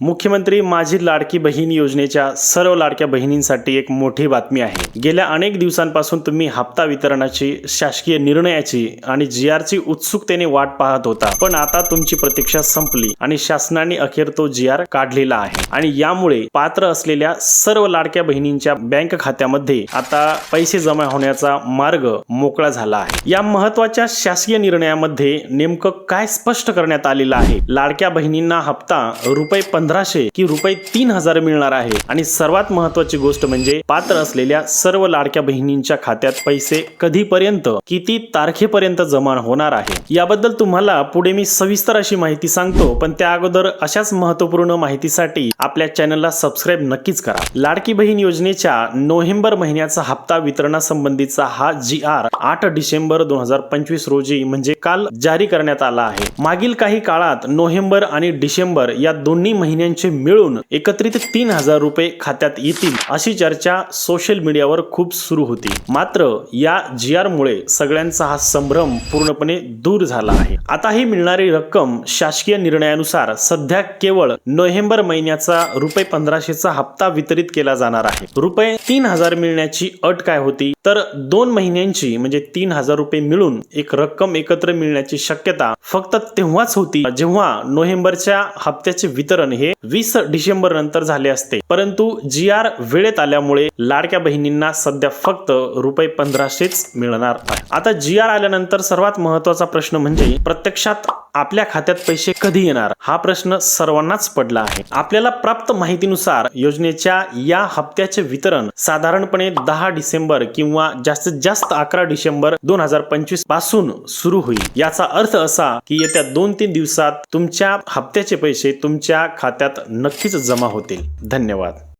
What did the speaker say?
मुख्यमंत्री माझी लाडकी बहीण योजनेच्या सर्व लाडक्या बहिणींसाठी एक मोठी बातमी आहे. गेल्या अनेक दिवसांपासून तुम्ही हप्ता वितरणाची शासकीय निर्णयाची आणि जी आरची उत्सुकतेने वाट पाहत होता. पण आता तुमची प्रतीक्षा संपली आणि शासनाने अखेर तो जी आर काढलेला आहे. आणि यामुळे पात्र असलेल्या सर्व लाडक्या बहिणींच्या बँक खात्यामध्ये आता पैसे जमा होण्याचा मार्ग मोकळा झाला आहे. या महत्त्वाच्या शासकीय निर्णयामध्ये नेमकं काय स्पष्ट करण्यात आलेलं आहे? लाडक्या बहिणींना हप्ता रुपये पंधराशे की रुपये तीन हजार मिळणार आहे. आणि सर्वात महत्वाची गोष्ट म्हणजे पात्र असलेल्या सर्व लाडक्या बहिणींच्या खात्यात पैसे कधीपर्यंत किती तारखेपर्यंत जमा होणार आहे. याबद्दल तुम्हाला पुढे मी सविस्तर अशी माहिती सांगतो पण त्या अगोदर अशाच महत्त्वपूर्ण माहितीसाठी आपल्या चॅनलला सबस्क्राईब नक्कीच करा. लाडकी बहीण योजनेच्या नोव्हेंबर महिन्याचा हप्ता वितरणासंबंधीचा हा जी आर आठ डिसेंबर दोन हजार पंचवीस रोजी म्हणजे काल जारी करण्यात आला आहे. मागील काही काळात नोव्हेंबर आणि डिसेंबर या दोन्ही महिन्यांचे मिळून एकत्रित तीन हजार रुपये खात्यात येतील अशी चर्चा सोशल मीडियावर खूप सुरू होती. मात्र या जी आर मुळे सगळ्यांचा हा संभ्रम पूर्णपणे दूर झाला आहे. आता ही मिळणारी रक्कम शासकीय निर्णयानुसार सध्या केवळ नोव्हेंबर महिन्याचा रुपये पंधराशेचा हप्ता वितरित केला जाणार आहे. रुपये तीन हजार मिळण्याची अट काय होती? तर दोन महिन्यांची म्हणजे तीन हजार रुपये मिळून एक रक्कम एकत्र मिळण्याची शक्यता फक्त तेव्हाच होती जेव्हा नोव्हेंबरच्या हप्त्याचे वितरण हे हे वीस डिसेंबर नंतर झाले असते. परंतु जी आर वेळेत आल्यामुळे लाडक्या बहिणींना सध्या फक्त रुपये पंधराशेच मिळणार आहे. आता जी आर आल्यानंतर सर्वात महत्त्वाचा प्रश्न म्हणजे प्रत्यक्षात आपल्या खात्यात पैसे कधी येणार? हा प्रश्न सर्वांनाच पडला आहे. आपल्याला प्राप्त माहितीनुसार योजनेच्या या हप्त्याचे वितरण साधारणपणे दहा डिसेंबर किंवा जास्तीत जास्त अकरा डिसेंबर दोन हजार पंचवीसपासून सुरू होईल. याचा अर्थ असा की येत्या दोन तीन दिवसात तुमच्या हप्त्याचे पैसे तुमच्या खात्यात नक्कीच जमा होतील. धन्यवाद.